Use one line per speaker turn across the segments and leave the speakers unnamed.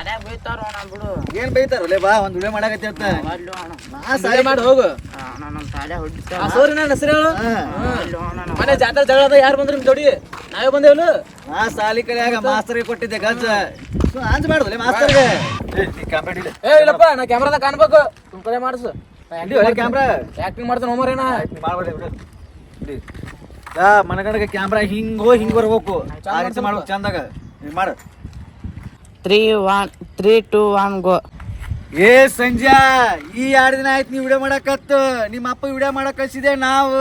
ಸಾಲ್ಯಾಗ ಬೈತಾರೋ ಅಣ್ಣ ಬಿಡು.
ಏನ್ ಬೈತಾರಲ್ಲೇ ಬಾ ಒಂದ್ ವಿಡಿಯೋ ಮಾಡಾಕತ್ತಿ ಅಂತ.
ಅಲ್ಲೋ ಅಣ್ಣ.
ನಾ ಸಾಲಿ
ಮಾಡಿ ಹೋಗು.
ಅಣ್ಣ ನಮ್ಮ ಸಾಲ್ಯಾಗ ಹೊಡಿತಾರ
ಆ ಸೋರಿ ನನ್ನ ಹೆಸರು ಹೇಳು.
ಅಲ್ಲೋ ಅಣ್ಣ
ಮನೆ ಜಾತ್ರೆ ಜಗಳದ ಯಾರು ಬಂದ್ರು ನಿಮ್ ಜೋಡಿ? ನಾವೇ ಬಂದೇವಲ್ಲ
ಆ ಸಾಲಿ ಕಡೆಯಾಗ ಮಾಸ್ತರ್ಗೆ ಕೊಟ್ಟಿದ್ದೆ ಗಜ್ಜ ಅಂಜ್ ಮಾಡುದಲ್ಲ ಮಾಸ್ತರ್ಗೆ?
ಏ ಇಲ್ಲಪ್ಪ ನಾ ಕ್ಯಾಮ್ರಾದಾಗ ಕಾಣ್ಬೇಕು. ತುಂಬ ಕಡೆ ಮಾಡಿಸು.
ಕ್ಯಾಮ್ರಾ
ಆಕ್ಟಿಂಗ್ ಮಾಡ್ತಾನೆ ಹೋಮರೇನ
ಮನಗಂಡಗ ಕ್ಯಾಮ್ರಾ ಹಿಂಗ್ ಹೋಗಿ ಹಿಂಗ್ ಬರ್ಬೇಕು ಆ ರೀತಿ ಮಾಡ್ಬೇಕು ಚಂದಾಗ. ಮಾಡು.
Three one three two one go
ಏ ಸಂಜಾ ಈ ಎರಡು ದಿನ ಆಯ್ತು ನೀವು ವಿಡಿಯೋ ಮಾಡಕತ್ತು ನಿಮ್ಮ ಅಪ್ಪ ವಿಡಿಯೋ ಮಾಡಕ್ ಕಳ್ಸಿದೆ ನಾವು?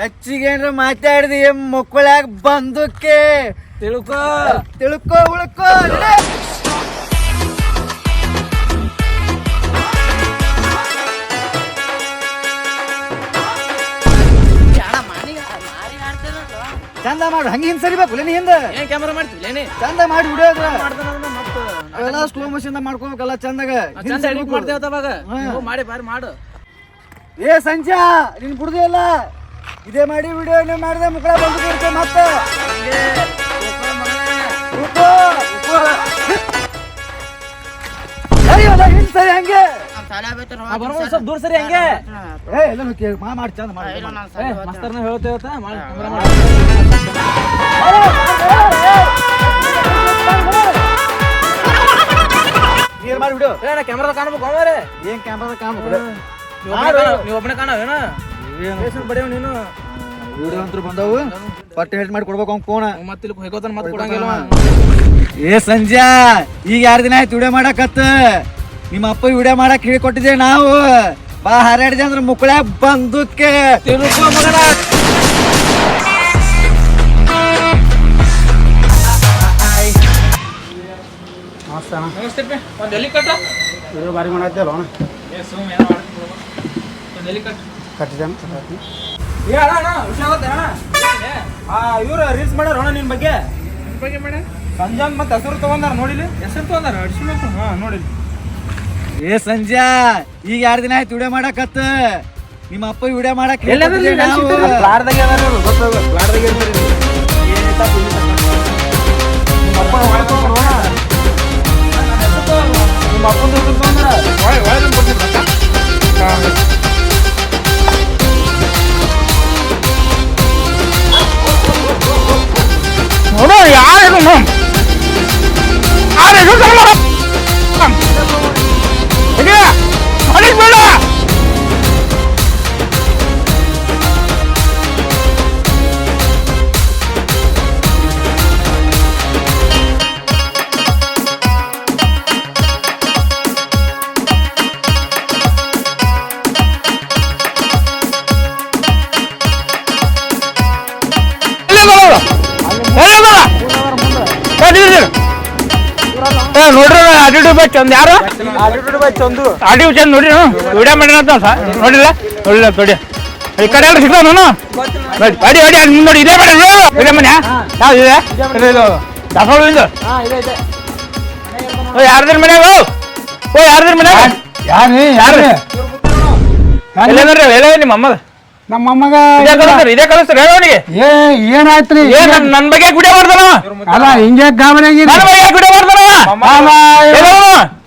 ಹೆಚ್ಚಿಗೆ ಏನ್ರ ಮಾತಾಡಿದಿ ಮಕ್ಕಳಾಗ ಬಂದಕ್ಕೆ
ತಿಳ್ಕೋ.
ತಿಳ್ಕೋ ಉಳ್ಕೋ ಚಂದ ಮಾಡು ಹಂಗೆ ಹಿಂದ್ ಸರಿಬೇಕು ಹಿಂದೆ.
ಹಿಂದ ಕ್ಯಾಮರಾ ಮಾಡ್ತೀವಿ
ಚಂದ ಮಾಡಿ ವಿಡಿಯೋ
ಮಾಡ್ತಾನ
ಅವೆಲ್ಲ ಸ್ಲೋ ಮೋಷನ್ ಮಾಡ್ಕೋಬೇಕಲ್ಲ ಚಂದಾಗ.
ಚಂದ ಎಡಿಟ್. ಮಾಡ್ತೇವ ಅವಾಗ. ನೀವು ಮಾಡಿ ಬಾರಿ ಮಾಡು.
ಏ ಸಂಜಾ ನಿನ್ ಬಿಡುದೇ ಇಲ್ಲ ಇದೇ ಮಾಡಿ ವಿಡಿಯೋ ಮಾಡಿದೆ ಮುಕ್ಕಳ ಬಂದು ಮತ್ತೆ. ಉಳ್ಕೊ, ಉಳ್ಕೊ. ಸರಿ ಹಂಗೆ?
ದೂರ ಸರಿ ಹಂಗೆ?
ಏ ಎಲ್ಲ ಮಾ ಮಾಡಿ ಚಂದ
ಮಾಸ್ತರ್ನ ಹೇಳ್ತೇವತ್ತ ಮಾಡಿ ಕ್ಯಾಮ್ರಾ ಮಾಡಿ ಬಿಡು. ಏನ ಕ್ಯಾಮ್ರಾದಾಗ ಕಾಣ್ಬೇಕು ಹೋಮರೇ
ಏನ್ ಕ್ಯಾಮ್ರಾದ ಕಾಣಬೇಕು?
ನೀವು ಒಬ್ಬನೇ ಕಾಣವೇನ? ಪೇಷಂಟ್ ಬಡಿಯವ್ ನೀನು.
ವಿಡಿಯೋ ಅಂತೂ ಬಂದವು. ಪಟ್ಟಿ ಹೆಡ್ ಮಾಡಿ ಕೊಡ್ಬೇಕು ಅವ್ನು ಫೋನ್
ಮತ್ತೆ ಇಲ್ಲಿ ಹೋಗೋತನ ಮತ್ತೆ ಕೊಡಂಗಿಲ್ಲ
ಏ ಸಂಜೆ ಈಗ ಯಾರ ದಿನ ಆಯ್ತು ವಿಡಿಯೋ ಮಾಡಕತ್ತ ನಿಮ್ಮ ಅಪ್ಪ ವಿಡಿಯೋ ಮಾಡಕ್ ಹೇಳಿಕೊಟ್ಟಿದ್ದೆ ನಾವು. ಬಾ ಹರಡಿದೆ ಅಂದ್ರೆ ಮುಕ್ಕಳ್ಯಾಗ ಬಂದಕ್ಕೆ
ತಿಳ್ಕೊ ಮಗನ. ನಮಸ್ತೆ ಪೆ. ಒಂದ್ ಎಲ್ಲಿ ಕಟ್ಟ
ಬಾರಿ ಮಾಡತ್ತಲ್ಲ ಅಣ್ಣ
ಏ ಸುಮ್ ಏನೋ ಮಾಡ್ತೀನಿ ಬಿಡು. ಒಂದ್ ಎಲ್ಲಿ ಕಟ್ಟ ಏ ಅಣ್ಣ ಅಣ್ಣ ವಿಷಯ ಅಣ್ಣ. ಏ, ಆ ಇವ್ರು ರೀಲ್ಸ್ ಮಾಡ್ಯಾರ ಅಣ್ಣ ನಿನ್ ಬಗ್ಗೆ. ನಿನ್ ಬಗ್ಗೆ ಮಾಡ ಸಂಜಾನ್ ಮತ್ತೆ ಹೆಸರು ತಗೊಂಡಾರ ನೋಡಿಲಿ? ಹೆಸರು ತಗೊಂಡಾರ? ಅಡಿಸಿ ಹಾ ನೋಡಿಲಿ.
ಏ ಸಂಜಾ ಈಗ ಯಾರು ದಿನ ಆಯ್ತು ವಿಡಿಯೋ ಮಾಡಕತ್ತ? ನಿಮ್ಮ ಅಪ್ಪ ವಿಡಿಯೋ ಮಾಡಕ್
ಎಲ್ಲಾದ್ರೂ
ಹೇಳಿಕೊಟ್ಟಿದ್ದೆ ನಾವು?
ಪ್ಲಾಡ್ದಾಗ ಅದಾರ ನಿಮ್ಮ ಅಪ್ಪನ ಹೆಸರು ತಗೊಂಡ್ರ ಒಳಗೆ ಒಳಗೆ ಬಂದಿರ್ಬೇಕ ನೋಡು ಯಾರು ಯಾರು ನೋಡ್ರಿ ಆಟಿಟ್ಯೂಡ್ ಬೈ ಚಂದ ಯಾರು ಆಟಿಟ್ಯೂಡ್ ಬೈ ಚಂದು ಆಟಿಟ್ಯೂಡ್ ಚಂದ ನೋಡ್ರಿ ವಿಡಿಯೋ ಮಾಡಿನ ನೋಡಿಲ್ಲ? ನೋಡಿಲ್ಲ ನೋಡಿ. ಈ ಕಡೆ ಎಲ್ಲ ಸಿಗ್ತಾವ ನಾನು ಅಡಿ ಅಡಿ ಅಲ್ಲಿ ನೋಡಿ ಇದೇ ಮಾಡಿ ಇದೇ ಮನೆ ಯಾವ್ದು ಇದೆ. ದಾಸವಾಳ ಇದು? ಓ ಯಾರ್ದ್ರ ಮನ್ಯಾಗ? ಓ ಯಾರ್ದ್ರ ಮನ್ಯಾಗ?
ಯಾರು
ಯಾರು ಎಲ್ಲೇನ್ರಿ ಎಲ್ಲ ನಿಮ್ಮ ಅಮ್ಮ
ನಮ್ಮ ಅಮ್ಮಗ
ಇದೇ ಕಳಿಸ್ತಾರೆ ಇದೇ ಕಳಿಸ್ರಿ ಹೇಳ ಅವನಿಗೆ.
ಏ ಏನಾಯ್ತ್ರಿ?
ಏನ್ ನನ್- ನನ್ ಬಗ್ಗೆ ಗುಡಿ ಮಾಡ್ದಲ್ಲ?
ಅಲ್ಲ ಹಿಂಗೆ ಗಾಬರಿಯಾಗಿ
ನನ್ನ ಬಗ್ಗೆ ಗುಡಿ ಮಾಡ್ದಲ್ಲ?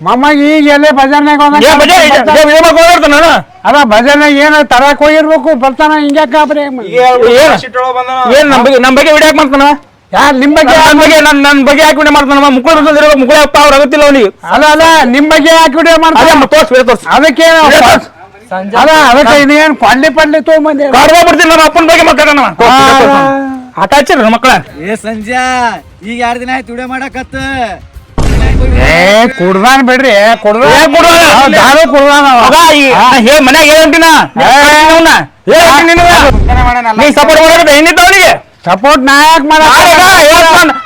ಮಮ್ಮಗ ಈಗ ಎಲ್ಲೇ ಬಜಾರ್ನಾಗ ಹೋದ
ಏ ಬಜಾರ್ ಇದೆ, ವಿಡಿಯೋ ಮಾಡ್ಕೊಂಡು ಹೋಗ್ತಾನ ನಾನು.
ಅಲ್ಲ ಬಜಾರ್ನಾಗ ಏನ ತರಕ್ ಹೋಗಿರ್ಬೇಕು ಬರ್ತಾನ ಹಿಂಗೆ ಗಾಬರಿ
ಏನ್? ಏನ್ ನಮ್ ಬಗ್ಗೆ ನಮ್ ಬಗ್ಗೆ ವಿಡಿಯೋ ಮಾಡ್ತಾನ?
ಯಾರ್ ನಿಮ್ ಬಗ್ಗೆ
ನನ್ ಬಗ್ಗೆ ನನ್ ನನ್ ಬಗ್ಗೆ ಯಾಕೆ ವಿಡಿಯೋ ಮಾಡ್ತಾನ ಮುಕ್ಕಳ ಮುಕ್ಕಳ ಅಪ್ಪ ಅವ್ರ ಅಗತ್ತಿಲ್ಲ ಅವನಿಗೆ.
ಅಲ್ಲ ಅಲ್ಲ ನಿಮ್ ಬಗ್ಗೆ ಯಾಕೆ ವಿಡಿಯೋ ಮಾಡ್ತಾನೆ?
ತೋರ್ಸ್
ಅದಕ್ಕೆ ಅಲ್ಲ ಅದಕ್ಕೆ ಇದೇನ್ ಕೊಂಡಿ ಪಂಡಿ ತಗೊಂಬಂದಿ
ಕಾಡ್ವಾ ಬಿಡ್ತೀನಿ ನಮ್ಮ ಅಪ್ಪನ ಬಗ್ಗೆ ಮಾತಾಡೋಣ ಆಟ ಹಚ್ಚಿರ ಮಕ್ಕಳ
ಏ ಸಂಜಾ ಈಗ ಎರಡು ದಿನ ಆಯ್ತು ವಿಡಿಯೋ ಮಾಡಕತ್ತ
ಏ ಕುಡ್ದಾನ್ ಬಿಡ್ರಿ ಕುಡ್ದ
ಕುಡ್ದಾನ?
ದಾರು ಕುಡ್ದಾನ ಅವ.
ಹೇ ಮನ್ಯಾಗ ನೀ ಸಪೋರ್ಟ್ ಅವನಿಗೆ
ಸಪೋರ್ಟ್ ನಾಯಕ್ ಮಾಡ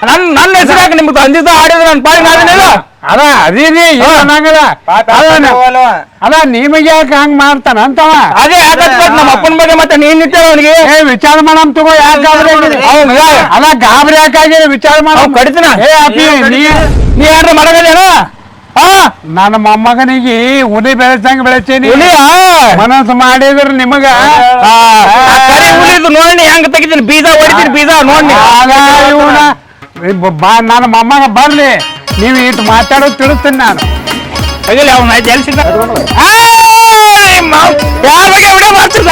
ನನ್ ನನ್ನ ಹೆಸರಾಕ ನಿಮ್ಗೆ ತಂದಿದ್ದು? ಆಡಿದ್ರೆ ನನ್ನ ಪಾಡಿ ನಾವೇನಿಲ್ಲ
ಅದ ಅದೀನಿ ಅನ್ನಂಗಿಲ್ಲ. ಅದ ನಿಮಗೆ ಯಾಕೆ ಹಂಗ್ ಮಾಡ್ತಾನ ಅಂತವ?
ಅದೇ ಅಕಸ್ಮಾತ್ ನಮ್ಮ ಅಪ್ಪನ ಬಗ್ಗೆ ಮತ್ತೆ ನೀನ್ ನಿಂತಿರ ಅವನಿಗೆ?
ಏ ವಿಚಾರ ಮಾಡಮ್ ತಗೋ ಯಾಕೆ
ಅವ್ನ್
ಅಲ್ಲ ಗಾಬರಿ ಯಾಕಾಗಿ ವಿಚಾರ ಮಾಡ
ಕಡಿತನ?
ಏ ಅಪ್ಪಿ ನೀ
ನೀ ಯಾರ ಮಾಡಗಲ್ಲೇನ? ಹಾ
ನನ್ನ ಮೊಮ್ಮಗನಿಗೆ ಉನಿ ಬೆಳೆಸಂಗ್ ಬೆಳೆಸೀನಿ
ಹುಲಿಯ
ಮನಸ್ಸು ಮಾಡಿದ್ರ ನಿಮಗ
ಕರಿ ಹುಲಿದು ನೋಡಿ ಹೆಂಗ್ ತೆಗಿತೀನಿ ಬೀಜ ಹೊಡಿತೀನಿ ಬೀಜ ನೋಡಿ
ಆಗ ಇವ್ನ ಬ- ಬಾ ನನ್ನ ಮೊಮ್ಮಗ ಬರ್ಲಿ ನೀವು ಇಟ್ಟು ಮಾತಾಡೋದು ತಿಳಿಸ್ತೀನಿ ನಾನು
ಹೋಗಿಲ್ಲ ಅವ್ನ ಎಲ್ಲಿ ಸಿಗ್ತ ಯಾರ ಬಗ್ಗೆ ವಿಡಿಯೋ ಮಾಡ್ತಿದ್ದ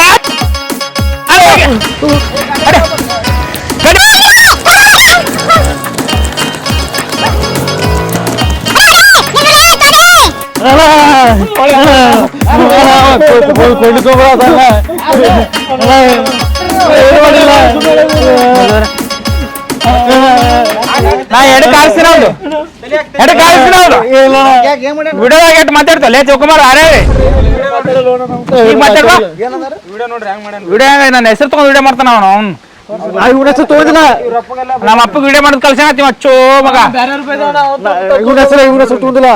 ನಾ ಎಡ ಅವ್ನು. ಎಡ ಅವ್ನು. ವಿಡಿಯೋದಾಗ ಎಷ್ಟು ಲೇ ಚೌಕುಮಾರ್ ಅರೇ. ಈಗ ಮಾತಾಡ್ಬಾ ವಿಡಿಯೋ ನನ್ನ ಹೆಸರು ತಗೊಂಡು ವಿಡಿಯೋ ಮಾಡ್ತಾನ ಅವನು ಅವ್ನು.
ತೋದಿಲ್ಲ
ನಮ್ಮ ಅಪ್ಪ ವಿಡಿಯೋ ಮಾಡೋದು ಕಳ್ಸಣತ್ತಿ ಅಚ್ಚೋ ಮಗ.
ಇವನ ಹೆಸರು ಇವನ ಹೆಸರು ತೋದಿಲ್ಲ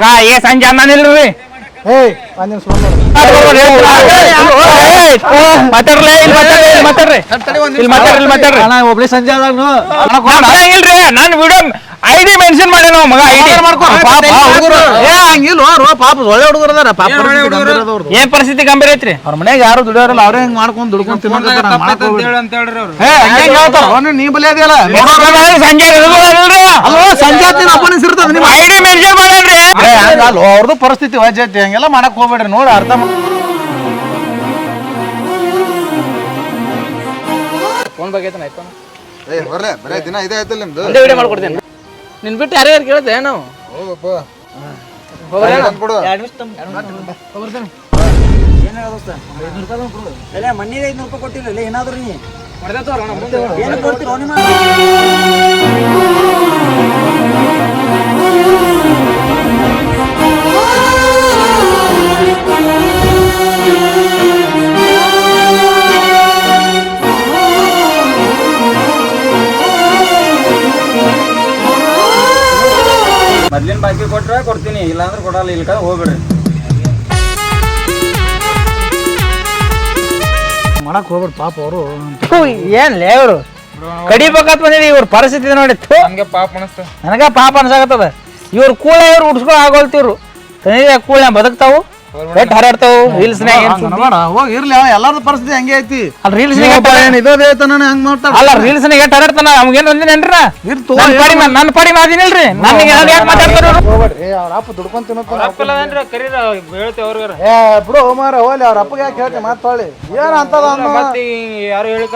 ಗಾ ಏ ಸಂಜೆ ಅನ್ನನಿಲ್ರಿ
ಏಯ್
ಇಲ್ಲಿ ಮಾತಾಡ್ರಿ ಇಲ್ಲಿ ಮಾತಾಡ್ರಿ. ಇಲ್ಲಿ ಮಾತಾಡ್ರಿ ಇಲ್ಲಿ ಮಾತಾಡ್ರಿ.
ಅಣ್ಣ ಒಬ್ಳೆ ಸಂಜೆ ಆದಾಗ
ಇಲ್ರಿ ನಾನು ವಿಡಿಯೋ ಐಡಿ ಮೆನ್ಷನ್ ಮಾಡಿ ನಾವು ಮಗ ಐಡಿ
ಏ ಹಂಗಿಲ್ಲ ಪಾಪ ಒಳ್ಳೆ ಹುಡುಗರು ಅದಾರ. ಪಾಪ
ಏನ್ ಪರಿಸ್ಥಿತಿ ಗಂಭೀರ ಐತ್ರಿ?
ಅವ್ರ ಮನ್ಯಾಗ ಯಾರು ದುಡಿಯೋರಲ್ಲ ಅವ್ರೇ ಹಿಂಗ್ ಮಾಡ್ಕೊಂಡ್ ದುಡ್ಕೊಂಡ್
ಸಂಜೆ
ಒಬ್ಬನೇ ಸಿರ್ತದ ನಿಮ್ಮ
ಐಡಿ ಮೆನ್ಷನ್ ಮಾಡಲ್ರಿ
ಅವ್ರದ್ದು ಪರಿಸ್ಥಿತಿ ವಜ್ಜೈತಿ ಹಂಗೆಲ್ಲ ಮಾಡಕ್ ಹೋಗ್ಬೇಡ್ರಿ ನೋಡಿ ಅರ್ಥ ಮಾ-
ಏ ಬರ್ರೆ ಬರೇ ದಿನ ಇದೇ ಆಯ್ತಲ್ಲ ನಿಮ್ದು?
ವಿಡಿಯೋ ಮಾಡ್ಕೊಡ್ತೀನಿ. ನಿನ್ ಬಿಟ್ಟು ಯಾರ್ಯಾರು ಕೇಳ್ದೆ ನಾವು
ಹೋಗಪ್ಪ. ಕೊಡು
ಮಣ್ಣಿಗೆ ಐದ್ನೂರು ರೂಪಾಯಿ ಕೊಟ್ಟಿಲ್ಲ ಏನಾದ್ರು ನೀ? ಏನು ಕೊಡ್ತೀರೋ ನಿಮ್ಮ ಕೊಡಲ್ಲ ಇಲ್ಕ ಹೋಗ್ಬಿಡ್ರಿ ಮಾಡಕ್ ಹೋಗ್ಬಿಡ್ ಪಾಪ ಅವರು
ಏನ್ ಲೇ ಇವ್ರು? ಕಡಿಬೇಕಾತ್ ಬಂದಿರಿ ಇವ್ರ ಪರಿಸ್ಥಿತಿ ನೋಡಿ ಥು. ನನಗ ಪಾಪ ಅನ್ಸಾಕತ್ತದ. ಇವ್ರ ಕೂಳೆ ಇವ್ರು ಉಡ್ಸ್ಕೊ ಆಗೋಲ್ತಿವ್ರು. ಕೂಳೆ ಬದುಕ್ತಾವು? ಎಟ್ ಹಾರಾಡ್ತಾವು ರೀಲ್ಸ್ ಏನ್
ಹೋಗಿ ಇರ್ಲಿ ಎಲ್ಲಾರ ಪರಿಸ್ಥಿತಿ ಹಂಗೆ ಐತಿ.
ಅಲ್ಲ ರೀಲ್ಸ್
ಏನ್ ಇದೇ ಐತನ ಹಂಗ್ ಮಾಡ್ತಾರ
ಅಲ್ಲ ರೀಲ್ಸ್ ಎಟ್ ಹಾರಾಡ್ತಾನ? ನಮ್ಗೇನು ಅಂದಿನೇನ್ರ
ಇರ್ತು
ನನ್ನ ಪಾಡಿ ನನ್ನ ಪಾಡಿ ನಾ ಅದಿನಿಲ್ರಿ? ನನಗೆ ಯಾಕೆ ಮಾತಾಡ್ತಾರ?
ಹೋಗ್ಬೇಡ್ರಿ. ಅವ್ರ ಅಪ್ಪ ದುಡ್ಕೊಂಡ್ ತಿನ್ನತ್ತ ಏ ಬಿಡು ಮಾರ ಹೋಗ್ಲಿ ಅವ್ರ ಅಪ್ಪಗೆ ಯಾಕೆ ಹೇಳ್ತಿ? ಮಾತಾಡಿ ಏನ್ ಅಂತದ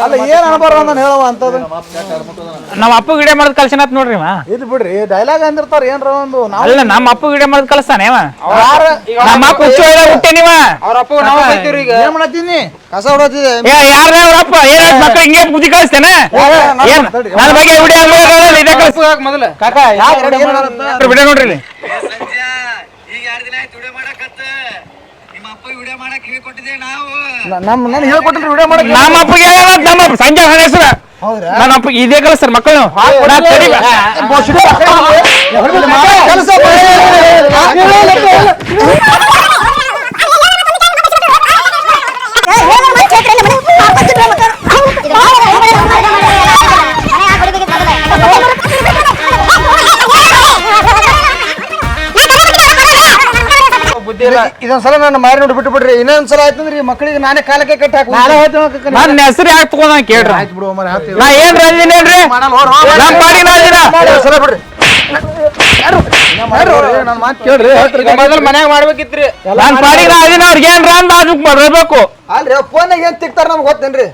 ಅಲ್ಲ ಏನ್ ಅನ್ಬಾರ ನಾನು ಹೇಳುವ ಅಂತದ?
ನಮ್ಮ ಅಪ್ಪ ಗಿಡ ಮಾಡೋದ್ ಕಳ್ಸಿನತ್ ನೋಡ್ರಿ ಮಾ
ಇದು ಬಿಡ್ರಿ ಡೈಲಾಗ್ ಅಂದಿರ್ತಾರ ಏನ್ರ ಒಂದು
ಅಲ್ಲ ನಮ್ಮ ಅಪ್ಪ ಗಿಡ ಮಾಡೋದ್ ಕಲ್ಸ್ತಾನೆ ಅವ
ಯಾರ
ನಮ್ಮ ಅಪ್ಪ ಹುಚ್ಚು ಹುಟ್ಟೆ ಈಗ
ಏನ್ ಮಾಡತ್ತೀನಿ ಕಸ ಹೊಡತಿದೆ
ಏ ಯಾರ ಅವ್ರ ಅಪ್ಪ ಏನಾಯ್ತು ಮಕ್ಳು ಹಿಂಗೆ ಬುದ್ಧಿ ಕಳಿಸ್ತೇನೆ ಏನ್ ನನ್ನ ಬಗ್ಗೆ ವಿಡಿಯೋ ಇದೇ ಕಳಿಸ್
ಮೊದಲ ಕಾಕ
ವಿಡಿಯೋ ನೋಡ್ರಿ ಇಲ್ಲಿ.
ನಮ್ ನಾನು ಹೇಳ್ಕೊಟ್ಟಿಲ್ರಿ ವಿಡಿಯೋ ಮಾಡಕ್
ನಮ್ಮ ಅಪ್ಪಗೆ ಹೇಳೋದು ನಮ್ಮ ಅಪ್ಪ ಸಂಜೆ ನನ್ನ ಹೆಸರು ನನ್ನ ಅಪ್ಪಗೆ ಇದೇ ಕಳಿಸ್ತಾರೆ ಮಕ್ಕಳು ನಾ
ಕೆಲಸ ಇದೊಂದ್ಸಲ ನಾನು ಮಾರಿ ನೋಡಿ ಬಿಟ್ಟು ಬಿಡ್ರಿ ಇನ್ನೊಂದ್ಸಲ ಆಯ್ತಂದ್ರಿ ಮಕ್ಕಳಿಗೆ ನಾನೇ ಕಾಲಕ್ಕೆ ಕಟ್ಟ ಹಾಕಿ
ನನ್ನ ಹೆಸರು ಯಾಕೆ ತಗೊಂಡ ಕೇಳ್ರಿ.
ಆಯ್ತು ಬಿಡು ಮರ
ನಾ ಏನ್ ನಮ್ಮ ಪಾಡಿ.
ಸಲ ಬಿಡ್ರಿ.
ಮೊದಲು ಮನ್ಯಾಗ ಮಾಡ್ಬೇಕಿತ್ರಿ. ನನ್ನ ಪಾಡಿ ನಾ ಇದೀನ ಅವ್ರಿಗೆ ಬರ್ಬೇಕು
ಅಲ್ರಿ ಫೋನಾಗ ಏನ್ ತಿಕ್ತಾರ ನಮ್ಗೆ ಗೊತ್ತೇನ್ರಿ?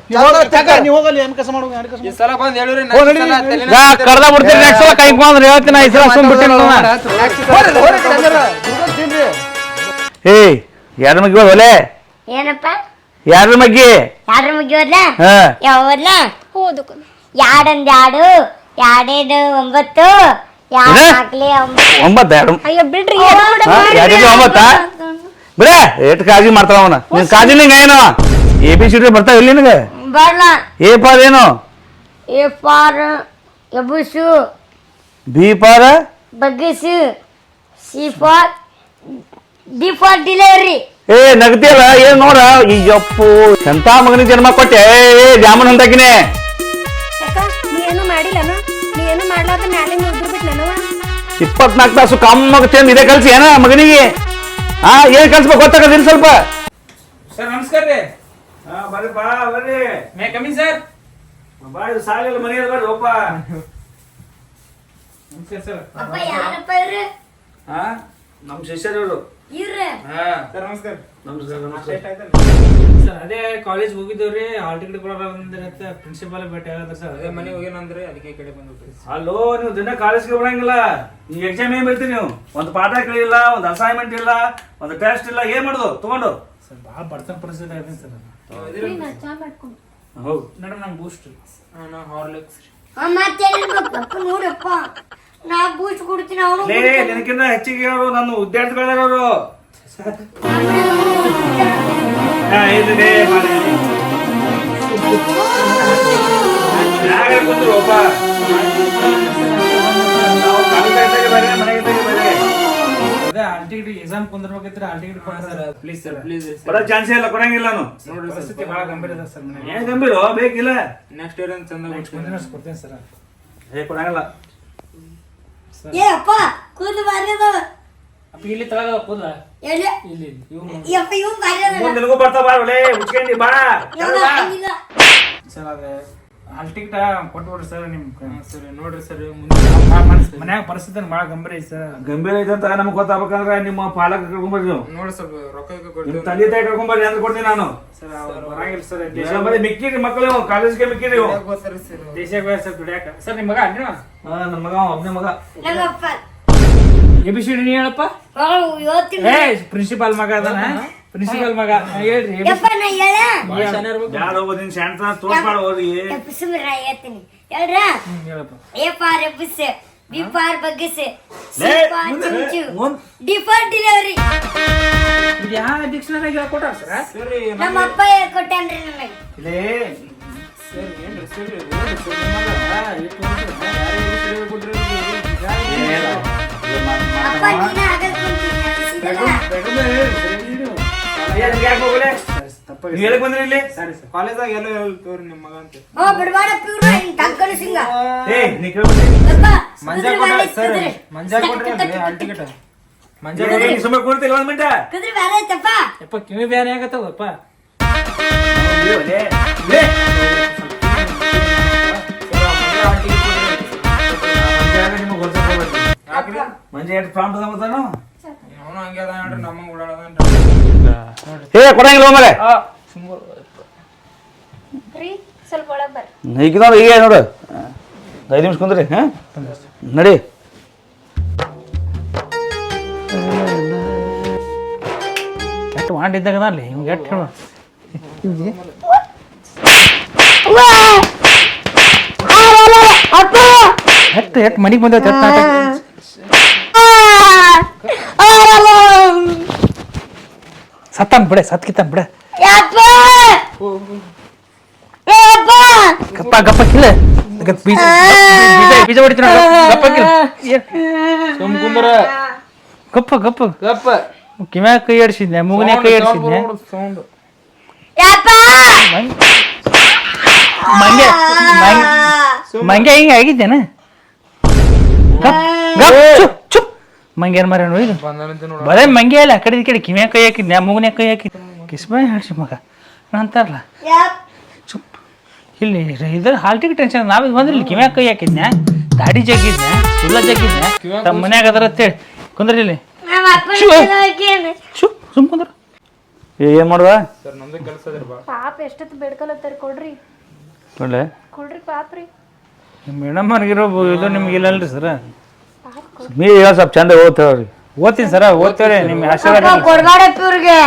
ನೀವು ಹೋಗಲಿ ಏನ್ ಕೆಲಸ ಮಾಡುವ ಸಲ ಕೆಲಸ
ನಾ ಕರ್ದ ಬಿಡ್ತೀನಿ ನೆಕ್ಸ್ಟ್ ಸಲ ಕೈ ಬಂದ್ರೆ ಹೇಳ್ತೀನಿ ಈ ಸಲ ಸುಮ್ ಬಿಟ್ಟಿನ ಏ ಯಾರ ಮಗ್ಗಿ ಒಲೆ
ಏನಪ್ಪ?
ಯಾರ ಮಗ್ಗಿ?
ಯಾರ ಮುಗಿಯೋದ್ಲ
ಹಾ.
ಯಾವದ್ಲ
ಓದಕ್ಕೆ
ಯಾಡಂದ್ ಯಾಡು? ಯಾಡೇದು ಒಂಬತ್ತು? ಯಾಡ್
ಏನ?
ಒಂಬತ್ತು?
ಒಂಬತ್ತ ಎರಡು
ಅಯ್ಯೋ ಬಿಡ್ರಿ
ಎರಡು ಒಂಬತ್ತ? ಬರೇ ಎಷ್ಟು ಕಾಳಜಿ ಮಾಡ್ತಾವ ಅವನ. ನಿನ್ ಕಾಳಜಿ ನಿಂಗ ಏನವ ಎ ಬಿ ಸಿ ಡಿ ಬರ್ತಾವ ಇಲ್ಲಿ ನಿನಗೆ?
ಬರ್ಲ.
ಎ ಪಾರ್ ಏನು?
ಎ ಫಾರ್ ಎಬುಸು
B for
ಬಗ್ಗಿಸು C. For D for delivery
ಏ ನಗತಿಯಲ್ಲ ಏನ್ ನೋಡ. ಈ ಯಪ್ಪು ಎಂತ ಮಗನಿಗೆ ಜನ್ಮ ಕೊಟ್ಟೆ? ಏ ಏ, ಜಾಮೂನ್ ಅಂತಾಕಿನೇ
ಯಾಕ? ನೀ ಏನು ಮಾಡಿಲ್ಲನ? ನೀ ಏನು ಮಾಡ್ಲಾರ್ದ ನನವ
ಇಪ್ಪತ್ನಾಲ್ಕು ತಾಸು ಕಮ್ಮಗ ಚಂದ ಇದೆ ಕಲ್ಸಿ ಏನ ಮಗನಿಗೆ? ಹಾ ಏನ್ ಕಲ್ಸ್ಬೇಕು ಗೊತ್ತಾಗದಿಲ್ಲ ಸ್ವಲ್ಪ.
ಸರ್ ನಮಸ್ಕಾರ ರೀ. ಬರ್ರಿ ಬಾ ಬರ್ರಿ. ಮೇ ಕಮ್ಮಿ ಸರ್ ಬಾ ಇದು ಸಾಲಿಲ್ಲ ಮನೆ ಬರ್ರಿ ಒಪ್ಪ ನಮಸ್ಕಾರ ಸರ್.
ಅಪ್ಪ ಯಾರಪ್ಪ ಇವ್ರು?
ಹಾ
ಇವ್ರ.
ಹಾ ಸರ್ ನಮಸ್ಕಾರ ನಮಸ್ಕಾರ ನಮಸ್ಕಾರ ಸರ್? ಅದೇ ಕಾಲೇಜ್ ಹೋಗಿದ್ದೇವ್ರಿ ಹಾಲ್ ಟಿಕೆಟ್ ಕೊಡೋರ ಬಂದಿರತ್ತೆ ಪ್ರಿನ್ಸಿಪಾಲ್ ಭೇಟಿ ಆಗತ್ತ ಸರ್. ಅದೇ ಮನೆ ಹೋಗೇನಂದ್ರೆ ಅದಕ್ಕೆ ಈ ಕಡೆ ಬಂದ್ಬಿಟ್ರಿ ಅಲ್ಲೋ ನೀವು ದಿನ ಕಾಲೇಜ್ಗೆ ಬರಂಗಿಲ್ಲ. ಈ ಎಕ್ಸಾಮ್ ಏನ್ ಬರ್ತೀರಿ ನೀವು? ಒಂದು ಪಾಠ ಕೇಳಿಲ್ಲ ಒಂದು ಅಸೈನ್ಮೆಂಟ್ ಇಲ್ಲ ಒಂದು ಟೆಸ್ಟ್ ಇಲ್ಲ ಏನ್ ಮಾಡುದು? ತಗೊಂಡು. ಸರ್ ಭಾಳ ಬಡತನ ಪರಿಸ್ಥಿತಿ ಆಗಿದೆ ಸರ್ ಹೌದು. ಮೇಡಮ್ ನಂಗೆ ಬೂಸ್ಟ್ ಹಾರ್ಲಿಕ್ಸ್
ಮತ್ತೇನಿರ್ಬೇಕು ನೋಡಪ್ಪ. ನಾ ಬೂಸ್ಟ್ ಕೊಡ್ತೀನಿ ಅವನು
ಲೇ ನಿನಕಿಂತ ಹೆಚ್ಚಿಗೆ ಅವರು. ನನ್ನ ವಿದ್ಯಾರ್ಥಿಗಳವರು ಎಕ್ಸಾಮ್ ಕುಂದಿರ್ಬೇಕಿದ್ರೆ ಹಾಲ್ ಟಿಕೆಟ್ ಕೊಡ ಸರ್. ಪ್ಲೀಸ್ ಸರ್ ಪ್ಲೀಸ್ ಬರೋ ಚಾನ್ಸೇ ಇಲ್ಲ ಕೊಡಂಗಿಲ್ಲ ನಾನು. ನೋಡ್ರಿ ಪರಿಸ್ಥಿತಿ ಬಹಳ ಗಂಭೀರ ಇದೆ ಸರ್ ಏನ್ ಗಂಭೀರ ಬೇಕಿಲ್ಲ. ನೆಕ್ಸ್ಟ್ ಇಯರ್ ಚಂದ ಕೊಡ್ತೀನಿ ಸರ್. ಏ ಕೊಡಂಗಿಲ್ಲ.
ಏ ಅಪ್ಪ ಕೂದಲು ಬಾರಿ ಅದಾವ
ಅಪ್ಪ ಇಲ್ಲಿ ತಳಗ ಕೂದಲ.
ಎಲ್ಲಿ?
ಇಲ್ಲಿ ಇವ್ನು
ಯಪ್ಪ ಇವ್ನು ಬಾರಿ ಅದಾನ
ಮುಂದೆ ನಿನಗೂ ಬರ್ತಾವ ಬಾ ಒಳ್ಳೆ ಮುಚ್ಕೊಂಡಿ ಬಾ ಹಾಲ್ ಟಿಕೆಟ್ ಕೊಟ್ಬಿಡ್ರಿ ಸರ್ ನಿಮ್ ಸರ್ ನೋಡ್ರಿ ಸರ್ ಮನ್ಯಾಗ ಪರಿಸ್ಥಿತಿ ಭಾಳ ಗಂಭೀರ ಐತಿ ಸರ್ ಗಂಭೀರ ಐತೆ ಅಂತ ನಮ್ಗೆ ಗೊತ್ತಾಗ್ಬೇಕಂದ್ರೆ ನಿಮ್ಮ ಪಾಲಕ ಕರ್ಕೊಂಬರ್ರಿ ನೀವು.
ನೋಡಿ ಸ್ವಲ್ಪ ರೊಕ್ಕ
ನಿಮ್ಮ ತಂದೆ ತಾಯಿ ಕರ್ಕೊಂಬರ್ರಿ ಅಂತ ಕೊಡ್ತೀನಿ ನಾನು. ಸರ್ ಬರಂಗಿಲ್ಲ ಸರ್ ದೇಶ ಬರೀ ಮಿಕ್ಕಿರಿ ಮಕ್ಕಳು ಕಾಲೇಜ್ಗೆ ಮಿಕ್ಕಿರಿ ದೇಶಕ್ಕೆ ದೇಶ ಸರ್ ದುಡ್ಯಾಕ. ಸರ್ ನಿಮ್ಮ ಮಗ ಅಡ್ಡಿ ಹಾಂ ನನ್ನ ಮಗ ಒಬ್ಬನೇ ಮಗ.
ನಮ್ಮಪ್ಪ
ಎ ಬಿ ಸಿ ಡಿ ಹೇಳಪ್ಪ? ಪ್ರಿನ್ಸಿಪಾಲ್ ಮಗ ಅದಾನ. ಪ್ರಿನ್ಸಿಪಾಲ್ ಮಗ ಹೇಳ್ರಿ
ಯಪ್ಪ ನಾ ಹೇಳ.
ಯಾರು ನಿನ್ ಶಾಂತ ತೋರ್ಸ್ಬಾರ ಅವ್ರಿಗೆ
ಯಪ್ಪ ಸುಮ್ರ ಹೇಳ್ತೀನಿ. ಹೇಳ್ರ?
ಹೇಳಪ್ಪ.
ಎ ಫಾರ್ ಎಬ್ಬಿಸ್ ಬಿ ಫಾರ್ ಬಗ್ಗಿಸ್. ಸಿ
ಲೇ,
ಫಾರ್
ಮುಂದೆ
ಚಿಂಚು.
ಮುಂದ್-
ಡಿ ಫಾರ್ ಡಿಲಿವರಿ
ಇದು ಯಾವ ಡಿಕ್ಷನರಿ ಹೇಳ್ಕೊಟ್ಟಾರ ಸರ್? ಸರಿ
ನಮ್ಮ ಅಪ್ಪ ಹೇಳ್ಕೊಟ್ಟಾನ್ರಿ ನಮಗೆ.
ಲೇ ಸರ್ ಏನ್ರಿ ಸರ್ ಓದ್ರಿ ಸರ್ ನಿಮ್ಮ ಮಗ ಇಟ್ಟು
ಅಪ್ಪ ನೀನ ಆಗಲ್
ಹೇಳಕ್ ಬಂದ್ರಿ ಇಲ್ಲಿ?
ಕಾಲೇಜಾಗ ಎಲ್ಲ ಹೇಳ್ತವ್ರಿ ನಿಮ್ಮ ಮಗ ಅಂತ.
ಓ ಬಿಡಬಾರಪ್ಪ ಪ್ಯೂರ್ ಹಿಂಗ್ ಟಕ್ಕನ ಸಿಂಗ.
ಏ ನೀ
ಯಪ್ಪ
ಮಂಜ ಕೊಡ್ರಿ ಸರ್. ಮಂಜ ಕೊಡ್ರಿ ಅಲ್ರಿ ಹಾಲ್ ಟಿಕೆಟ್ ಮಂಜ
ಸುಮ್ಮನೆ ಕೊಡ್ತಿಲ್ಲ ಒಂದ್ ಮಿನಿಟ
ಕುದುರೆ ಬ್ಯಾರೆ ಐತಪ್ಪ.
ಯಪ್ಪ ಕಿವಿ ಬ್ಯಾನೆ ಆಗತ್ತವಪ್ಪ ಮಂಜೆ ಎಷ್ಟು ಪ್ರಾಂಪ್ಟ್ ತಗೋತಾನು
ಅವನು ಹಂಗೆ ಅದ ನೋಡ್ರಿ ನಮ್ಮಂಗ ಓಡಾಡದ
ಏ ಕೊಡಂಗಿಲ್ಲ ಮರೆ
ರೀ ಸ್ವಲ್ಪ ಒಳಗ್ ಬರ್ರಿ.
ಈಗಿದವ್ರು ಈಗ ನೋಡು. ಐದು ನಿಮಿಷ ಕುಂದ್ರಿ ಹಾಂ? ನಡಿ. ಎಷ್ಟು ಮಾಡಿದ್ದಾಗ ಅಲ್ಲಿ ಹಿಂಗೆ ಎಷ್ಟು ಹೇಳು?
ಅಪ್ಪ!
ಎಷ್ಟು ಎಷ್ಟು ಮನೆಗೆ ಬಂದೈತೆ ಎಷ್ಟು ನಾಟಕ ಸತ್ತಾನ ಬಿಡ ಸತ್ಕಿತಾನ್ ಬಿಡ.
ಯಪ್ಪ! ಯಪ್ಪ!
ಗಪ್ಪ ಗಪ್ಪ ಕಿಲ್ಲ. ಬೀಜ ಬೀಜ ಹೊಡಿತೀನಿ ಗಪ್ಪ ಕಿಲ್ಲ. ಗಪ್ಪ ಗಪ್ಪ.
ಗಪ್ಪ.
ಕಿವ್ಯಾಗ ಕೈ ಆಡಿಸಿದ್ನೆ ಮೂಗನ್ಯಾಗ ಕೈ ಆಡಿಸಿದ್ನೆ ಮಂಗೆ ಮಂಗೆ ಹಿಂಗೆ ಆಗಿದ್ದೇನ? ಗಪ್ ಗಪ್ ಚುಪ್. ಚುಪ್ ಮರ
ನೋಡ
ಬರೇ ಮಂಗೆ ಅಲ್ಲ ಆ ಕಡೆ ಈ ಕಡೆ ಕಿವ್ಯಾಗ ಕೈ ಹಾಕಿದ್ನೆ ಮೂಗನ್ಯಾಗ ಕೈ ಹಾಕಿದ್ ಕಿಸ್ಬಾಯ್ ಹಾಡ್ಸಿ ಮಗ. ಅಂತಾರಲ್ಲ.
ಯಪ್.
ಚುಪ್. ಇಲ್ಲಿ ಇದ್ರ ಹಾಲ್ ಟಿಕೆಟ್ ಟೆನ್ಷನ್ ನಾವೀಗ ಬಂದ್ರೆ ಇಲ್ಲಿ ಕಿವ್ಯಾಗ ಕೈ ಹಾಕಿದ್ನೆ ದಾಡಿ ಜಗ್ಗಿದ್ನ ಸುಲ್ಲ ಜಗ್ಗಿದ್ನ ತಮ್ಮ ಮನ್ಯಾಗ ಅದರ ಅಂತೇಳಿ ಕುಂದ್ರಿ ಇಲ್ಲಿ. ಚುಪ್. ಸುಮ್ ಕುಂದ್ರ. ಏನ್ ಮಾಡುವ?
ಪಾಪ ಎಷ್ಟೊತ್ತು ಬೇಡ್ಕೊಲತ್ತಾರ ಕೊಡ್ರಿ. ಕೊಡ್ರಿ ಪಾಪ್ರಿ.
ಮೇಡಮ್ ಅವ್ರಿಗಿರೋ ಇದು ನಿಮ್ಗೆ ಇಲ್ಲಲ್ರಿ ಸರ. ನೀ ಹೇಳ ಸ್ವಲ್ಪ ಚಂದ ಓದ್ತೇವ್ರಿ. ಓದ್ತೀನಿ ಸರ ಓದ್ತೇವ್ರಿ ನಿಮ್ಮ ಆಶೀರ್ವಾದ
ಇವ್ರಿಗೆ.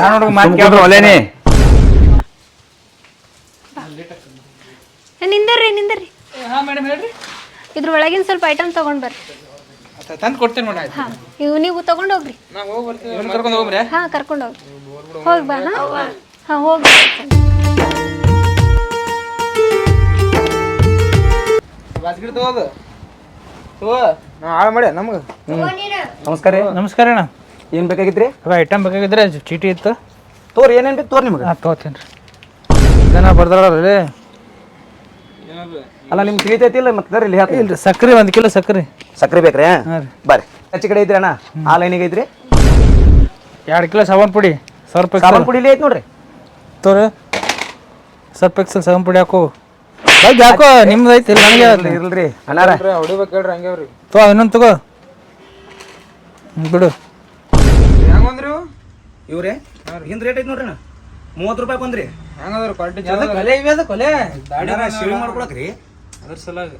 ನಾನು ನೋಡ್ರಿ ಮಾತು ಕೇಳ್ರಿ ಒಲೇನಿ
ನಿಂದರ್ರಿ ನಿಂದರ್ರಿ
ಹಾಂ ಮೇಡಮ್ ಹೇಳ್ರಿ.
ಇದ್ರ ಒಳಗಿನ ಸ್ವಲ್ಪ ಐಟಮ್ ತಗೊಂಡ್ ಬರ್ರಿ.
ತಂದು ಕೊಡ್ತೇನೆ ನೋಡಿ ಆಯ್ತು.
ಹಾ ಇವ್ ನೀವು ತಗೊಂಡ್ ಹೋಗ್ರಿ.
ನಾ ಹೋಗಿ ಕರ್ಕೊಂಡು ಹೋಗ್ರಿ
ಹಾ ಕರ್ಕೊಂಡು ಹೋಗ್ರಿ. ಹೋಗಿ ಬಾ ಹಾ? ಹಾ ಹೋಗಿ
ಬಾಸ್ಕೆಟ್ ತಗೋದು ಹಾಳು ಮಾಡಿ ನಮ್ಗೆ?
ನಮಸ್ಕಾರ ರೀ. ನಮಸ್ಕಾರ ಅಣ್ಣ.
ಏನ್ ಬೇಕಾಗಿತ್ರಿ?
ಅವ ಐಟಮ್ ಬೇಕಾಗಿದ್ರೆ ಚೀಟಿ ಇತ್ತು.
ತೋರಿ ಏನೇನ್ ಬೇಕು ತೋರಿ ನಿಮ್ಗೆ?
ಹಾಂ ತೊಗೋತೀನಿ ರೀ. ಇದನ್ನ ಬರ್ದಾರಲ್ಲಿ
ಅಲ್ಲ ನಿಮ್ಗೆ ತಿಳಿತೈತಿಲ್ಲ ಮತ್ತೆ ಇಲ್ಲಿ ಹೇಳ್ತೀನಿ.
ಇಲ್ರಿ ಸಕ್ರೆ ಒಂದು ಕಿಲೋ ಸಕ್ರೆ.
ಸಕ್ರೆ ಬೇಕ್ರಿ?
ಹಾಂ ರೀ.
ಬರ್ರಿ. ಹೆಚ್ಚು ಕಡೆ ಐತ್ರಿ ಅಣ್ಣ. ಆ ಲೈನಿಗೆ ಐತ್ರಿ?
ಎರಡು ಕಿಲೋ ಸವನ್ ಪುಡಿ. ಸರ್ಪ್
ಸಾಬನ್
ಪುಡಿ
ಪುಡಿಲಿ ಐತಿ ನೋಡ್ರಿ.
ತೋರಿ ಸರ್ಪ್ ಎಕ್ಸಲ್ ಸವನ್ ಪುಡಿ ಹಾಕು. ಬಗ್ಗೆ ಯಾಕೋ ನಿಮ್ದು ಐತಿ ಇಲ್ಲ ನನಗೆ
ಇಲ್ರಿ ಅಣ್ಣಾರ.
ಹೊಡಿಬೇಕು ಹೇಳ್ರಿ ಹಂಗೆ ಅವ್ರಿ
ತೋ ಇನ್ನೊಂದು ತಗೋ. ಬಿಡು.
ಹೆಂಗಂದ್ರಿ?
ಇವ್ರೆ? ಹಿಂದ್ ರೇಟ್ ಐತಿ ನೋಡ್ರಿ ಮೂವತ್ತು ರೂಪಾಯಿ ಬಂದ್ರಿ.
ಹೆಂಗದ್ರ ಕ್ವಾಲಿಟಿ
ಕೊಲೆ ಇವೆ ಅದು ಕೊಲೆ. ಶೇವಿಂಗ್ ಮಾಡ್ಕೊಳಕ್ರಿ.
ಅದ್ರ ಸಲಾಗಿ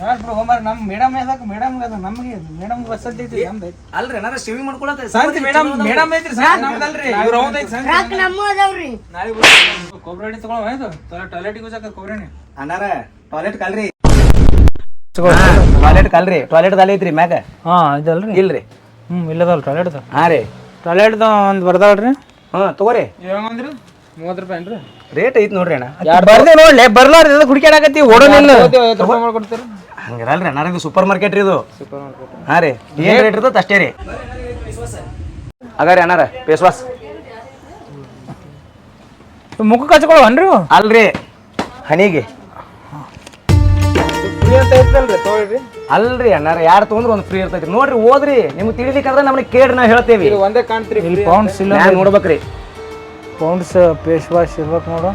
ಬಿಡು ಹೋಮಾರ ನಮ್ಮ ಮೇಡಮ್ ಯಾಕೆ ಮೇಡಮ್ ಅದ. ನಮಗೆ ಮೇಡಮ್ ಬಸ್ ಐತಿ ನಮ್ದು. ಐತಿ
ಅಲ್ರಿ ಏನಾರ ಸೇವಿಂಗ್ ಮಾಡ್ಕೊಳಕ
ಸಂತಿ ಮೇಡಮ್ ಮೇಡಮ್ ಐತ್ರಿ ಸರ್ ನಮ್ದಲ್ರಿ? ಇವ್ರ ಅವ್ನ್ದ್ ಐತಿ ಸಂತಿ
ರಾಕ್ ನಮ್ಮ ಅದಾವ್ರಿ?
ನಾಳೆ ಎಣ್ಣೆ ತಗೊಳವ ಇದು ಟಾಯ್ಲೆಟಿಗೆ ಯೂಸ್ ಆಕತ್ ಕೊಬ್ಬರಿ ಎಣ್ಣೆ
ಟಾಯ್ಲೆಟ್ ಕಲ್ರಿ ಟಾಯ್ಲೆಟ್ ಕಲ್ರಿ ಟಾಯ್ಲೆಟ್ ದಾಲಿ ಐತ್ರಿ ಮ್ಯಾಗ.
ಹಾ ಇದಲ್ರಿ.
ಇಲ್ರಿ.
ಹ್ಮ್ ಇಲ್ಲದಲ್ಲ ಟಾಯ್ಲೆಟ್
ಹಾ ರೀ.
ಟಾಯ್ಲೆಟ್ದು ಒಂದು ಬರ್ದಾಳ್ರಿ.
ಹಾ ತಗೋರಿ.
ಹೆಂಗಂದ್ರಿ? ಮೂವತ್ತು ರೂಪಾಯಿ ಏನ್ರಿ?
ರೇಟ್ ಐತಿ ನೋಡ್ರಿ ಅಣ್ಣ.
ಬರ್ದೆ ನೋಡ್ಲೆ ಬರ್ಲಾರ್ದ ಹುಡುಕ್ಯಾಡಕತ್ತಿ ಓಡೋನಿಲ್ಲ
ಐವತ್ತು ರೂಪಾಯಿ ಮಾಡ್ಕೊಡ್ತೀರಿ.
ಹಂಗಿರಲ್ರಿ ಅಣ್ಣ ಇದು ಸೂಪರ್ ಮಾರ್ಕೆಟ್ ರೀ ಇದು. ಹಾ ರೀ ಏನ್ ರೇಟ್ ಇರ್ತದ ಅಷ್ಟೇ ರೀ. ಅಗಾರಿ ಅಣ್ಣಾರ ಫೇಸ್ ವಾಶ್
ಮುಖಕ್ಕೆ ಹಚ್ಕೊಳವನ್ರಿ ಅನ್ರಿ
ಅಲ್ರಿ ಹನಿಗೆ.
ಫ್ರೀ ಅಂತ ಐತಲ್ರಿ ತಗೊಳ್ರಿ.
ಅಲ್ರಿ ಅಣ್ಣಾರ ಯಾರು ತೊಗೊಂಡ್ರು ಒಂದು ಫ್ರೀ ಇರ್ತೈತಿ. ನೋಡ್ರಿ ಓದ್ರಿ ನಿಮ್ಗೆ ತಿಳಿಲಿಕ್ಕೆ ನಮ್ಗೆ ಕೇಳಿ ನಾವು ಹೇಳ್ತೇವಿ.
ಇದು ಒಂದೇ ಕಾಣ್ತೀರಿ
ಇಲ್ಲಿ ಪೌಂಡ್ಸ್ ಇಲ್ಲ
ನೋಡ್ಬೇಕ್ರಿ.
ಪೌಂಡ್ಸ್ ಫೇಸ್ ವಾಶ್ ಇರ್ಬೇಕು ನೋಡು.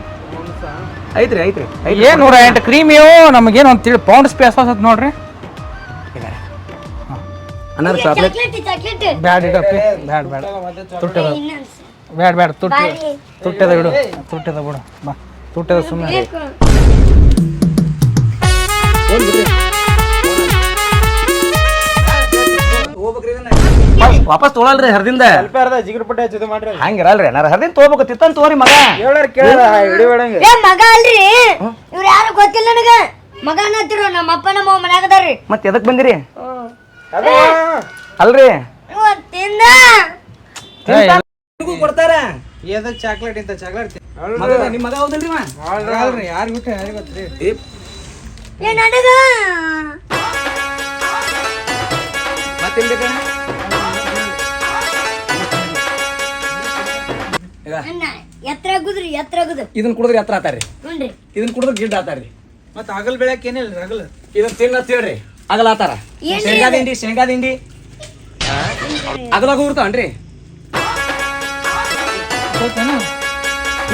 ಐತ್ರಿ ಐತ್ರಿ ಐತ್ರಿ.
ಏನ್ ನೂರ ಎಂಟು ಕ್ರೀಮ್ ಇವು ನಮಗೇನು ಅಂತ ತಿಳಿ ಪೌಂಡ್ಸ್ ಫೇಸ್ ವಾಶ್ ಅಂತ ನೋಡ್ರಿ
ಚಾಕ್ಲೇಟ್.
ಚಾಕ್ಲೇಟ್
ಬ್ಯಾಡ ಇಡಪ್ಪಿ ಬ್ಯಾಡ ಬ್ಯಾಡ. ತುಟ್ಟದ. ಬ್ಯಾಡ ಬ್ಯಾಡ ತುಟ್ಟಿ. ತುಟ್ಟದ ಬಿಡು ತುಟ್ಟದ ಬಿಡು. ಬಾ ತುಟ್ಟದ ಸುಮ್ಮನೆ
ವಾಪಸ್ ತೊಗೊಳಲ್ರಿ ಹರ್ದಿಂದ.
ಅರ್ಧ ಜಿಗಿರ್ ಪಟ್ಟೆ ಜೊತೆ ಮಾಡ್ರಿ.
ಹಂಗಿರಲ್ರಿ ನಾನು ಹರ್ದಿಂದ ತೊಗೋಬೇಕು ತಿತ್ತನ್ ತೋರಿ ಮಗ.
ಹೇಳಾರ ಕೇಳ ಹಿಡಿಬೇಡಂಗೆ
ಏ ಮಗ ಅಲ್ರಿ? ಇವ್ರು ಯಾರು ಗೊತ್ತಿಲ್ಲ ನನಗ? ಮಗ ಅನ್ನತ್ತಿರೋ ನಮ್ಮ ಅಪ್ಪ ನಮ್ಮ ಅವ್ವ ಮನ್ಯಾಗ ಅದಾರ್ರಿ.
ಮತ್ತೆ ಎದಕ್ ಬಂದಿರಿ? ಅಲ್ರಿ?
ಇವತ್ತಿಂದ
ಕೊಡ್ತಾರ?
ಏದ ಚಾಕ್ಲೇಟ್ ಇಂತ ಚಾಕ್ಲೇಟ್
ನಿಮ್ಮ ಮಗ ಹೌದಲ್ರಿ?
ಅಲ್ರಿ. ಯಾರು ಬಿಟ್ರೆ ಯಾರಿಗೆ ಗೊತ್ತ್ರಿ?
ಏ ನನಗ?
ಮತ್ತೇನ್ ಬೇಕಣ್ಣ?
ಅಣ್ಣ ಎತ್ತರ ಆಗುದ್ರಿ ಎತ್ತರ ಆಗುದು
ಇದನ್ ಕುಡಿದ್ರೆ ಎತ್ತರ ಆತಾರ್ರಿ.
ನೋಡ್ರಿ
ಇದನ್ ಕುಡಿದ್ರೆ ಗಿಡ್ಡ ಆತಾರ್ರಿ.
ಮತ್ತೆ ಹಗಲ್ ಬೆಳಕ್ ಏನಿಲ್ಲ ಹಗಲ್?
ಇದನ್ ತಿನ್ನ ತಿಳ್ರಿ ಅಗಲ ಆತಾರ. ಶೇಂಗಾ ತಿಂಡಿ ಶೇಂಗಾ ತಿಂಡಿ. ಅಗಲಾಗ ಊರ್ತಾವನ್ರಿ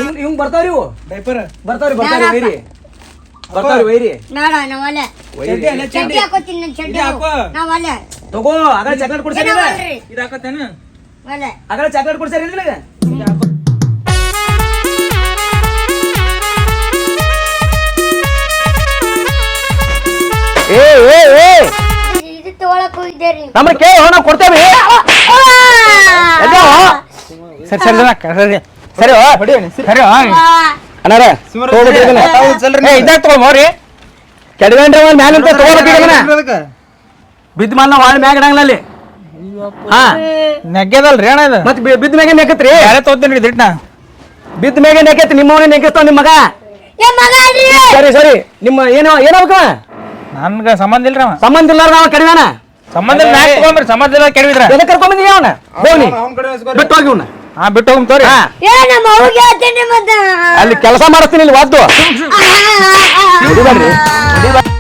ಇವ್ ಇವ್ ಬರ್ತಾವ್ರಿ ಇವು.
ಡೈಪರ್
ಬರ್ತಾವ್ರಿ ಬರ್ತಾವ್ರಿ ವೈರಿ. ಬರ್ತಾವ್ರಿ ವೈರಿ.
ನಾಡ ನಾವಲ್ಲ ಚಡ್ಡಿ ಹಾಕೋತೀನಿ ನಾನು ಚಡ್ಡಿ
ಹಾಕೋ.
ನಾವಲ್ಲ
ತಗೋ ಅದ್ರ ಚಾಕ್ಲೇಟ್ ಕೊಡ್ಸಾರಿ
ಅದ್ರ
ಇದು ಹಾಕತ್ತೇನು
ಅಲ್ಲ.
ಚಾಕ್ಲೇಟ್ ಕೊಡ್ಸಾರಿ ನಿನಗೆ? ಏ ಏ ಏ.
ಇದು ತಗೊಳಕ್ ಹೋಗಿದ್ದೇರಿ
ನಮ್ಗೆ ಕೇಳಿ ಹೋಣ ಕೊಡ್ತೇವೆ ಎಲ್ಲೋ?
ಸರಿ ಸರಿ ಸರಿ ಸರಿ. ಸರಿ ಓ ಸರಿ. ಓ
ಅಣ್ಣಾರ
ಏ ಇದಾಗ ತಗೊಳ್ಬೋರಿ
ಕೆಡಗಂಡ್ರೆ ಒಂದ್ ಮ್ಯಾಲ ನಿಂತ ತಗೋಬೇಕೀಗ ಬಿದ್ದ ಮಾಲ್ ನಾವು ಮ್ಯಾಗ ಇಡಂಗಿಲ್ಲ ಅಲ್ಲಿ ಹಾ.
ನೆಗ್ಗದಲ್ರಿ ಅಣ್ಣ ಇದು.
ಮತ್ ಬಿ- ಬಿದ್ದ ಮ್ಯಾಗ ನೆಕ್ಕತ್ರಿ
ಯಾರೇ ತೋತೀನಿ ರೀ ದಿಟ್ನ.
ಬಿದ್ದ ಮ್ಯಾಗ ನೆಕತ್ತಿ ನಿಮ್ಮವನೇ ನಿಮ್ಮ ಮಗ.
ಏ ಮಗ ಅಲ್ರಿ.
ಸರಿ ಸರಿ. ನಿಮ್ಮ ಏನೋ ಏನಾಗ್ಬೇಕವ
ನನ್ಗೆ ಸಂಬಂಧ ಇಲ್ರಿ ಅವ.
ಸಂಬಂಧ ಇಲ್ಲ ನಾವು ಕಡಿದಾನ
ಸಂಬಂಧ ಇಲ್ಲ ಮ್ಯಾಕ್ ಸಂಬಂಧ ಇಲ್ಲ ಕೆಡವಿದ್ರ
ಕರ್ಕೊಂಡ್ ಕರ್ಕೊಂಬಂದಿ ಅವನ? ಹೋಗಿ. ಬಿಟ್ಟು ಹೋಗಿ ಅವ್ನ
ಹಾ ಬಿಟ್ಟು ಹೋಗಿ ತೋರಿ.
ಹಾ.
ಏ ನಮ್ಮ ಅವ್ಗೆ ಹೇಳ್ತೇನೆ ಮತ್ತ
ಅಲ್ಲಿ ಕೆಲಸ ಮಾಡಿಸ್ತೀನಿ ಇಲ್ಲಿ ವಾದ್ದು. ಹಿಡಿಬೇಡ್ರಿ ಹಿಡಿಬೇಡ್ರಿ.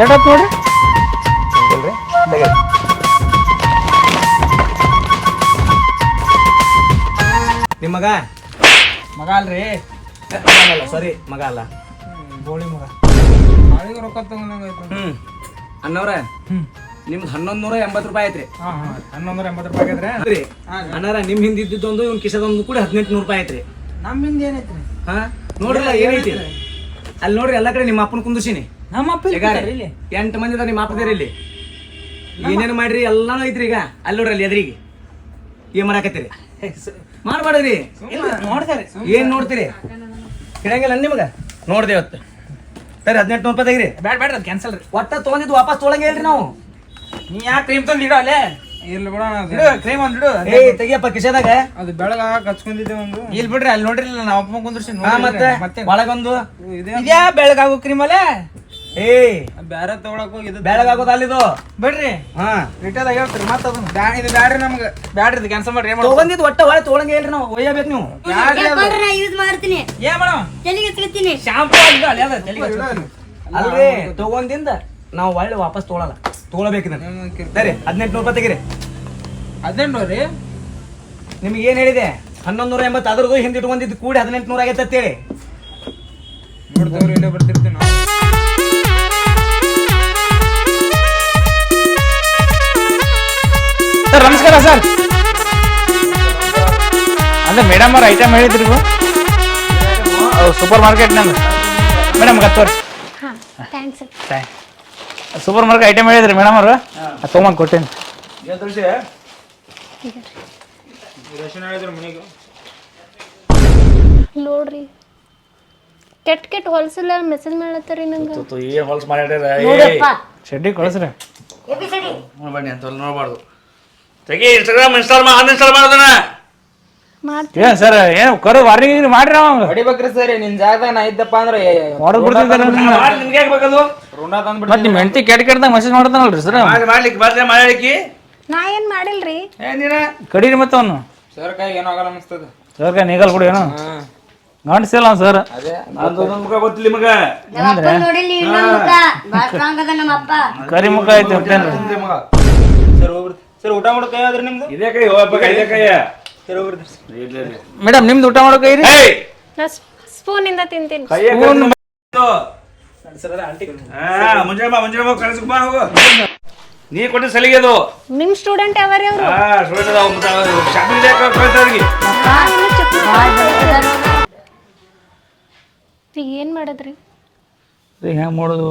ಎಷ್ಟೊತ್ತು ನೋಡ್ರಿ
ಇಲ್ರಿ? ನಿಮ್ಮ ಮಗ?
ಮಗ ಅಲ್ರಿ?
ಸಾರಿ ಮಗ ಅಲ್ಲ.
ಗೋಳಿ ಮಗ. ನಾಳೆಗೆ ರೊಕ್ಕ ತಗೊಂಡಂಗಾಯ್ತು
ಹ್ಮ್. ಅಣ್ಣವ್ರ ನಿಮ್ದು ಹನ್ನೊಂದು ನೂರ ಎಂಬತ್ತು ರೂಪಾಯಿ ಐತ್ರಿ
ಹಾ ಹಾ ಹನ್ನೊಂದರ ಎಂಬತ್ತು ರೂಪಾಯಿ ಆಗಿದ್ರೆ?
ಹೌದ್ರಿ. ಅಣ್ಣಾರ ನಿಮ್ ಹಿಂದ್ ಇದ್ದಿದ್ದೊಂದು ಇವ್ನ ಕಿಸದೊಂದು ಕೂಡ ಹದಿನೆಂಟು ನೂರು ರೂಪಾಯಿ ಐತ್ರಿ
ನಮ್ಮ ಹಿಂದೆ ಏನೈತ್ರಿ
ಹಾ? ನೋಡ್ರಲ್ಲ ಏನೈತಿ ಅಲ್ಲಿ ನೋಡ್ರಿ ಎಲ್ಲ ಕಡೆ ನಿಮ್ಮ ಅಪ್ಪನ ಕುಂದಿಸಿನಿ
ನಮ್ಮ ಅಪ್ಪ ಇಲ್ಲಿ ಇಲ್ಲಿ.
ಎಂಟು ಮಂದಿ ಅದ ನಿಮ್ಮ ಅಪ್ಪದೇರಿ ಇಲ್ಲಿ. ಏನೇನು ಮಾಡ್ರಿ ಎಲ್ಲಾನು ಐತ್ರಿ ಈಗ. ಅಲ್ಲಿ ನೋಡ್ರಿ ಅಲ್ಲಿ ಎದ್ರಿಗೆ. ಏನ್ ಮಾಡಾಕತ್ತೀರಿ? ಮಾಡ್ಬೇಡ್ರಿ
ನೋಡ್ತಾರೆ
ಏನ್ ನೋಡ್ತೀರಿ? ಕಿಡಂಗಿಲ್ಲ ನಿಮ್ಗ? ನೋಡ್ದೆ ಇವತ್ತು. ಸರಿ ಹದಿನೆಂಟು ನೂರು ರೂಪಾಯಿ ತೆಗಿರಿ
ಬ್ಯಾಡ ಬ್ಯಾಡ ಅದು ಕ್ಯಾನ್ಸಲ್ ರೀ.
ಒಟ್ಟ ತೊಗೊಂಡಿದ್ದು ವಾಪಸ್ ತೊಗೊಳಂಗೆ ಹೇಳ್ರಿ ನಾವು.
ನೀ ಯಾಕೆ ಕ್ರೀಮ್ ತಂದು ಇಡೋ ಅಲ್ಲೇ? ಇರ್ಲಿ ಬಿಡ ಕ್ರೀಮ್ ಒಂದು ಇಡು.
ಏ ತೆಗಿಯಪ್ಪ ಕಿಶದಾಗ.
ಅದು ಬೆಳಗ ಕಚ್ಕೊಂಡಿದ್ದೆ ಒಂದು. ಇಲ್ಲಿ ಬಿಡ್ರಿ ಅಲ್ಲಿ ನೋಡ್ರಿ ನಾವು ಅಪ್ಪ ಕುಂದ್ರಿಸಿ
ಮತ್ತೆ ಒಳಗೊಂದು.
ಇದ್ಯಾ ಬೆಳಗಾಗು ಕ್ರೀಮ್ ಅಲ್ಲೇ?
ಏ
ಬ್ಯಾರೆ ತಗೊಳಕ್ ಹೋಗಿ ಇದು
ಬೆಳಗಾಗೋದು ಅಲ್ಲಿದು.
ಬಿಡ್ರಿ.
ಹಾ.
ರಿಟೇದಾಗ ಹೇಳ್ತೀರಿ ಮತ್ತೆ ಅದನ್ನ ಬ್ಯಾ ಇದು ಬ್ಯಾಡ್ರಿ ನಮ್ಗೆ. ಬ್ಯಾಡ್ರಿ ಇದು ಕ್ಯಾನ್ಸಲ್ ಮಾಡ್ರಿ ಏನ್ ಮಾಡೋದು
ಒಟ್ಟ ಹೊಳೆ ತೊಗೊಳಂಗೆ ಇಲ್ರಿ ನಾವು ಒಯ್ಯಬೇಕು ನೀವು.
ಯಾಕಂದ್ರೆ ನಾ ಯೂಸ್ ಮಾಡ್ತೀನಿ.
ಏನ್ ಮೇಡಮ್
ತಲೆಗೆ ಹಚ್ಕೊತೀನಿ
ಶಾಂಪೂ ಅಲ್ಲ ಅಲ್ಲಿ ಅದ ತಲೆಗೆ ಹಚ್ಕೊತೀನಿ.
ಅಲ್ರಿ ತಗೊಂದಿಂದ ನಾವು ಹೊಳ್ಳಿ ವಾಪಸ್ ತೊಗೊಳಲ್ಲ. ತೊಗೊಳಬೇಕು ಇದನ್ನ. ಸರಿ ಹದಿನೆಂಟು ರೂಪಾಯಿ ತೆಗಿರಿ.
ಹದಿನೆಂಟು ರೀ?
ನಿಮ್ಗೆ ಏನ್ ಹೇಳಿದೆ? ಹನ್ನೊಂದು ನೂರ ಎಂಬತ್ತು ಅದ್ರದ್ದು ಹಿಂದಿಟ್ಕೊಂಡಿದ್ದು ಕೂಡಿ ಹದಿನೆಂಟು ನೂರ ಆಗೈತೆ ಅಂತೇಳಿ.
ನೋಡ್ತೇವ್ರಿ ಇಲ್ಲೇ ಬರ್ತಿರ್ತೀವಿ
ಸರ್ ಸರ್? ಅಂದ್ರೆ ಮೇಡಮ್ ಅವ್ರ ಐಟಮ್ ಹೇಳಿದ್ರಿ ಸೂಪರ್ ಮಾರ್ಕೆಟ್ ನಾನು ಮೇಡಮ್ ಗತ್ತೋರಿ
ಹಾಂ ಥ್ಯಾಂಕ್ಸ್
ಸೂಪರ್ ಮಾರ್ಕೆಟ್ ಐಟಮ್ ಹೇಳಿದ್ರಿ ಮೇಡಮ್ ಅವರು? ತೊಗೊಂಬಂದು ಕೊಟ್ಟೇನಿ.
ನೋಡ್ರಿ. ಕೆಟ್ಟ ಕೆಟ್ಟ ಹೊಲ್ಸಲ್ಲ ಮೆಸೇಜ್ ಮಾಡತ್ತರಿ ನಂಗೆ.
ಏನ್ ಹೊಲ್ಸ್ ಮಾಡ್ಯಾರ
ನೋಡಪ್ಪ.
ಶೆಡ್ಡಿ ಕಳಿಸ್ರಿ.
ಬನ್ನಿ ಅಂತ ನೋಡ್ಬಾರ್ದು. ತೆಗಿ ಇನ್ಸ್ಟಾಗ್ರಾಮ್ ಇನ್ಸ್ಟಾಲ್ ಮಾಡಿ ಅನ್ಇನ್ಸ್ಟಾಲ್ ಮಾಡೋದನ್ನ
ಮಾಡ್ತೀನಿ.
ಏನ್ ಸರ್ ಏನು ಕರು ವಾರ್ನಿಂಗ್ ಮಾಡ್ರಿ ಅವ
ಹೊಡಿಬೇಕ್ರಿ ಸರ್ ನಿನ್ ಜಾಗದಾಗ ನಾ ಇದ್ದಪ್ಪ ಅಂದ್ರೆ
ಹೊರಗೆ ಬಿಡ್ತಿದ್ದಾರೆ
ಮಾಡಿ ನಿಮ್ಗೆ ಯಾಕೆ ಬೇಕದು
ರುಣ ತಂದ್
ಮತ್ತೆ ನಿಮ್ಮ ಹೆಂಡತಿ ಕೆಟ್ಟ ಕೆಟ್ಟದಾಗ ಮೆಸೇಜ್ ಮಾಡ್ತಾನಲ್ರಿ ಸರ್
ಮಾಡಿ ಮಾಡ್ಲಿಕ್ಕೆ ಬರ್ಲಿ ಮಾಡ್ಲಿಕ್ಕೆ.
ನಾ ಏನ್ ಮಾಡಿಲ್ರಿ?
ಏನಿನ
ಕಡೀರಿ ಮತ್ತೆ ಅವನು.
ಸರ್ ಕೈ ಏನೋ ಆಗಲ್ಲ ಅನಿಸ್ತದ.
ಸರ್ ನೀಗಲ್ ಬಿಡು ಏನು. ಗಂಡಸಿಲ್ಲ ಅವ್ನು ಸರ್.
ಅದೇ
ಮುಖ ಗೊತ್ತಿಲ್ಲ ನಿಮಗ.
ನಮ್ಮ ಅಪ್ಪ ನೋಡಿಲ್ಲ ಇನ್ನೊಂದು ಮುಖ. ಭಾಳ ಸ್ಟ್ರಾಂಗ್ ಅದ ನಮ್ಮ ಅಪ್ಪ.
ಕರಿ ಮುಖ ಐತಿ ಅಂತೇನ್ರಿ
ಸರ್ ಹೋಗ್ರಿ ಸರ್ ಊಟ ಮಾಡೋ ಕೈ ಆದ್ರೆ ನಿಮ್ದು?
ಇದೇ ಕೈ ಹೋಗ್ಬೇಕ ಇದೇ ಕೈ.
ಸರ್ ಹೋಗ್ರಿ
ಮೇಡಮ್ ನಿಮ್ದು ಊಟ ಮಾಡೋ ಕೈ
ಏಯ್!
ಸ್ಪೂನ್ ಸ್ಪೂನಿಂದ ತಿಂತೀನಿ.
ಕೈಯ ಮುಂಜಾನೆ ಬಾ ಮುಂಜಾನೆ ಬಾ ಕಳ್ಸಕ್ ಬಾ ಹೋಗು. ನೀ ಕೊಟ್ಟ ಸಲಿಗೆ ಅದು.
ನಿಮ್ ಸ್ಟೂಡೆಂಟ್ ಅವರೇ? ಅವರು
ಹಾ ಸ್ಟೂಡೆಂಟ್ ಶಾಪಿಂಗ್ ಕಳ್ಸವ್ರಿಗೆ
ಈಗ ಏನ್ ಮಾಡಿದ್ರಿ?
ಹೆಂಗೆ ಮಾಡೋದು?